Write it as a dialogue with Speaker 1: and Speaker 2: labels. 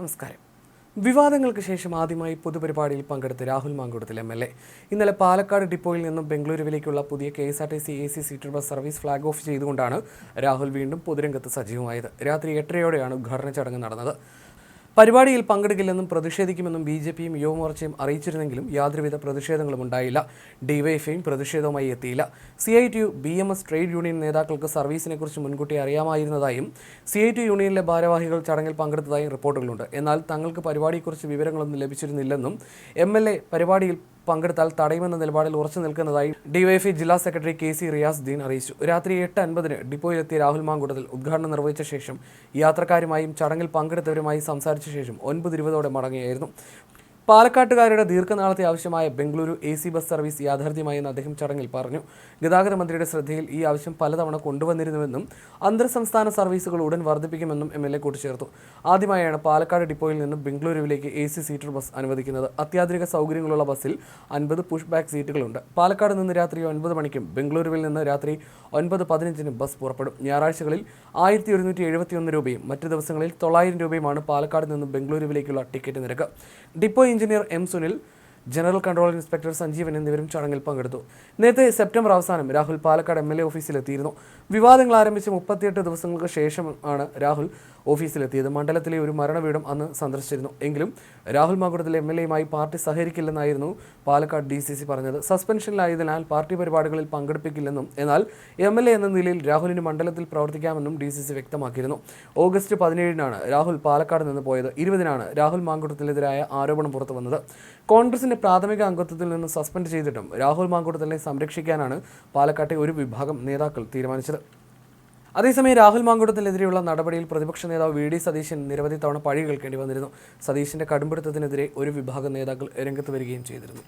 Speaker 1: നമസ്കാരം. വിവാദങ്ങൾക്ക് ശേഷം ആദ്യമായി പൊതുപരിപാടിയിൽ പങ്കെടുത്ത് Rahul Mamkootathil M L A. ഇന്നലെ പാലക്കാട് ഡിപ്പോയിൽ നിന്നും ബംഗളൂരുവിലേക്കുള്ള പുതിയ K S R T C A C seater bus service flag off ചെയ്തുകൊണ്ടാണ് രാഹുൽ വീണ്ടും പൊതുരംഗത്ത് സജീവമായത്. രാത്രി എട്ടരയോടെയാണ് ഉദ്ഘാടന ചടങ്ങ് നടന്നത്. പരിപാടിയിൽ പങ്കെടുക്കില്ലെന്നും പ്രതിഷേധിക്കുമെന്നും ബി ജെ പിയും യുവമോർച്ചയും അറിയിച്ചിരുന്നെങ്കിലും യാതൊരുവിധ പ്രതിഷേധങ്ങളും ഉണ്ടായില്ല. ഡിവൈഎഫ്ഐയും പ്രതിഷേധവുമായി എത്തിയില്ല. C I T U B M S trade union നേതാക്കൾക്ക് സർവീസിനെക്കുറിച്ച് മുൻകൂട്ടി അറിയാമായിരുന്നതായും സി ഐ ടി യൂണിയനിലെ ഭാരവാഹികൾ ചടങ്ങിൽ പങ്കെടുത്തതായും റിപ്പോർട്ടുകളുണ്ട്. എന്നാൽ തങ്ങൾക്ക് പരിപാടിയെക്കുറിച്ച് വിവരങ്ങളൊന്നും ലഭിച്ചിരുന്നില്ലെന്നും എം എൽ എ പരിപാടിയിൽ പങ്കെടുത്താൽ തടയുമെന്ന നിലപാടിൽ ഉറച്ചു നിൽക്കുന്നതായി ഡിവൈഎഫ്ഐ ജില്ലാ secretary K C Riyas Deen അറിയിച്ചു. രാത്രി എട്ട് അൻപതിന് ഡിപ്പോയിലെത്തിയ രാഹുൽ മാങ്കൂട്ടത്തിൽ ഉദ്ഘാടനം നിർവഹിച്ച ശേഷം യാത്രക്കാരുമായും ചടങ്ങിൽ പങ്കെടുത്തവരുമായി സംസാരിച്ച ശേഷം ഒൻപത് ഇരുപതോടെ മടങ്ങുകയായിരുന്നു. പാലക്കാട്ടുകാരുടെ ദീർഘനാളത്തെ ആവശ്യമായ Bengaluru A C bus service യാഥാർത്ഥ്യമായെന്ന് അദ്ദേഹം ചടങ്ങിൽ പറഞ്ഞു. ഗതാഗത മന്ത്രിയുടെ ശ്രദ്ധയിൽ ഈ ആവശ്യം പലതവണ കൊണ്ടുവന്നിരുന്നുവെന്നും അന്തർ സംസ്ഥാന സർവീസുകൾ ഉടൻ വർദ്ധിപ്പിക്കുമെന്നും എം എൽ എ കൂട്ടിച്ചേർത്തു. ആദ്യമായാണ് പാലക്കാട് ഡിപ്പോയിൽ നിന്നും ബംഗളൂരുവിലേക്ക് എ സി സീറ്റർ ബസ് അനുവദിക്കുന്നത്. അത്യാധുനിക സൗകര്യങ്ങളുള്ള ബസ്സിൽ അൻപത് പുഷ് ബാക്ക് സീറ്റുകളുണ്ട്. പാലക്കാട് നിന്ന് രാത്രി ഒൻപത് മണിക്കും ബംഗളൂരുവിൽ നിന്ന് രാത്രി ഒൻപത് പതിനഞ്ചിനും ബസ് പുറപ്പെടും. ഞായറാഴ്ചകളിൽ ആയിരത്തി ഒരുന്നൂറ്റി എഴുപത്തിയൊന്ന് രൂപയും മറ്റ് ദിവസങ്ങളിൽ തൊള്ളായിരം രൂപയുമാണ് പാലക്കാട് നിന്നും ബംഗളൂരുവിലേക്കുള്ള ടിക്കറ്റ് നിരക്ക്. Depot engineer M Sunil general control inspector Sanjeevan എന്നിവരും ചടങ്ങിൽ പങ്കെടുത്തു. നേരത്തെ സെപ്റ്റംബർ അവസാനം Rahul Palakkad M L A ഓഫീസിലെത്തിയിരുന്നു. വിവാദങ്ങൾ ആരംഭിച്ച് മുപ്പത്തിയെട്ട് ദിവസങ്ങൾക്ക് ശേഷമാണ് രാഹുൽ ഓഫീസിലെത്തിയത്. മണ്ഡലത്തിലെ ഒരു മരണവീടും അന്ന് സന്ദർശിച്ചിരുന്നു. എങ്കിലും രാഹുൽ മാങ്കുടത്തിലെ എം എൽ എയുമായി പാർട്ടി സഹകരിക്കില്ലെന്നായിരുന്നു പാലക്കാട് ഡി സി സി പറഞ്ഞത്. സസ്പെൻഷനിലായതിനാൽ പാർട്ടി പരിപാടികളിൽ പങ്കെടുപ്പിക്കില്ലെന്നും എന്നാൽ എം എൽ എ എന്ന നിലയിൽ രാഹുലിന് മണ്ഡലത്തിൽ പ്രവർത്തിക്കാമെന്നും ഡി സി സി വ്യക്തമാക്കിയിരുന്നു. ഓഗസ്റ്റ് പതിനേഴിനാണ് രാഹുൽ പാലക്കാട് നിന്ന് പോയത്. ഇരുപതിനാണ് രാഹുൽ മാങ്കുടത്തിനെതിരായ ആരോപണം പുറത്തു വന്നത് കോൺഗ്രസിന്റെ പ്രാഥമിക അംഗത്വത്തിൽ നിന്ന് സസ്പെൻഡ് ചെയ്തിട്ടും രാഹുൽ മാങ്കുട്ടത്തിനെ സംരക്ഷിക്കാനാണ് പാലക്കാട്ടെ ഒരു വിഭാഗം നേതാക്കൾ തീരുമാനിച്ചത്. അതേസമയം രാഹുൽ മാങ്കുടത്തിനെതിരെയുള്ള നടപടിയിൽ പ്രതിപക്ഷ നേതാവ് വി ഡി സതീശൻ നിരവധി തവണ പഴി കേൾക്കേണ്ടി വന്നിരുന്നു. സതീശിന്റെ കടുംപിടുത്തത്തിനെതിരെ ഒരു വിഭാഗം നേതാക്കൾ രംഗത്ത് വരികയും ചെയ്തിരുന്നു.